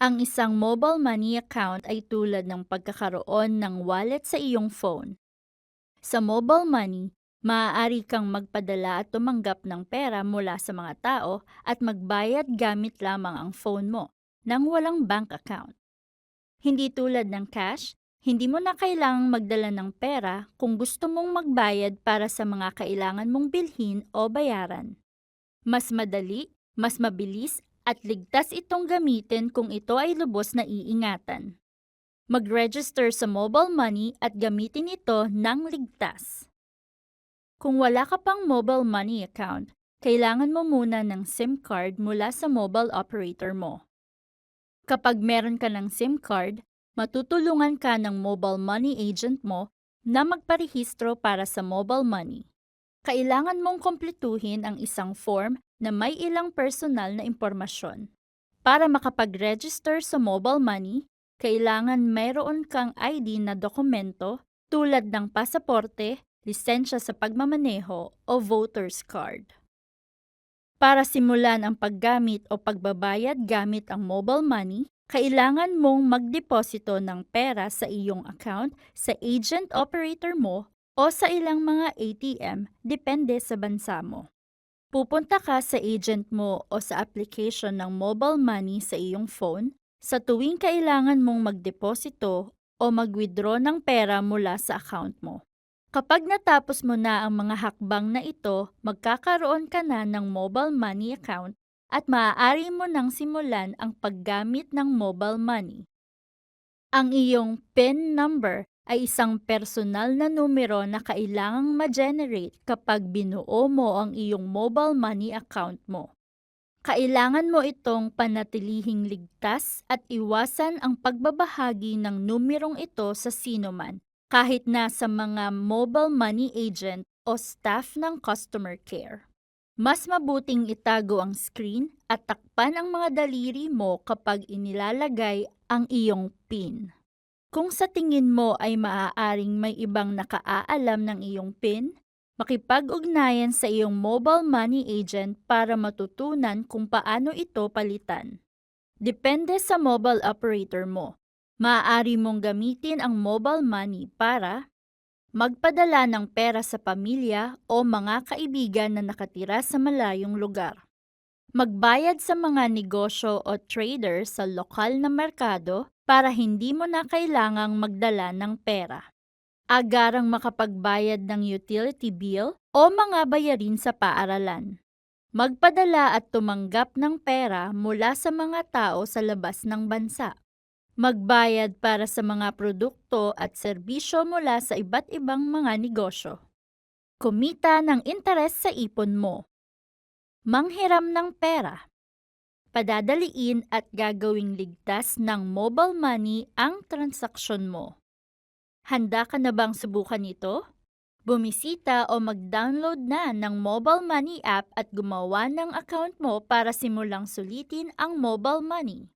Ang isang mobile money account ay tulad ng pagkakaroon ng wallet sa iyong phone. Sa mobile money, maaari kang magpadala at tumanggap ng pera mula sa mga tao at magbayad gamit lamang ang phone mo nang walang bank account. Hindi tulad ng cash, hindi mo na kailangang magdala ng pera kung gusto mong magbayad para sa mga kailangan mong bilhin o bayaran. Mas madali, mas mabilis at ligtas itong gamitin kung ito ay lubos na iingatan. Mag-register sa mobile money at gamitin ito ng ligtas. Kung wala ka pang mobile money account, kailangan mo muna ng SIM card mula sa mobile operator mo. Kapag meron ka ng SIM card, matutulungan ka ng mobile money agent mo na magparehistro para sa mobile money. Kailangan mong kompletuhin ang isang form na may ilang personal na impormasyon. Para makapag-register sa mobile money, kailangan mayroon kang ID na dokumento tulad ng pasaporte, lisensya sa pagmamaneho o voter's card. Para simulan ang paggamit o pagbabayad gamit ang mobile money, kailangan mong magdeposito ng pera sa iyong account sa agent operator mo o sa ilang mga ATM depende sa bansa mo. Pupunta ka sa agent mo o sa application ng mobile money sa iyong phone sa tuwing kailangan mong magdeposito o mag-withdraw ng pera mula sa account mo. Kapag natapos mo na ang mga hakbang na ito, magkakaroon ka na ng mobile money account at maaari mo nang simulan ang paggamit ng mobile money. Ang iyong PIN number ay isang personal na numero na kailangang ma-generate kapag binuo mo ang iyong mobile money account mo. Kailangan mo itong panatilihing ligtas at iwasan ang pagbabahagi ng numerong ito sa sinuman, kahit na sa mga mobile money agent o staff ng customer care. Mas mabuting itago ang screen at takpan ang mga daliri mo kapag inilalagay ang iyong PIN. Kung sa tingin mo ay maaaring may ibang nakaaalam ng iyong PIN, makipag-ugnayan sa iyong mobile money agent para matutunan kung paano ito palitan. Depende sa mobile operator mo. Maaari mong gamitin ang mobile money para magpadala ng pera sa pamilya o mga kaibigan na nakatira sa malayong lugar. Magbayad sa mga negosyo o trader sa lokal na merkado para hindi mo na kailangang magdala ng pera. Agarang makapagbayad ng utility bill o mga bayarin sa paaralan. Magpadala at tumanggap ng pera mula sa mga tao sa labas ng bansa. Magbayad para sa mga produkto at serbisyo mula sa iba't ibang mga negosyo. Kumita ng interes sa ipon mo. Manghiram ng pera padadaliin at gagawing ligtas ng mobile money ang transaksyon mo. Handa ka na bang subukan ito? Bumisita o mag-download na ng mobile money app at gumawa ng account mo para simulang sulitin ang mobile money.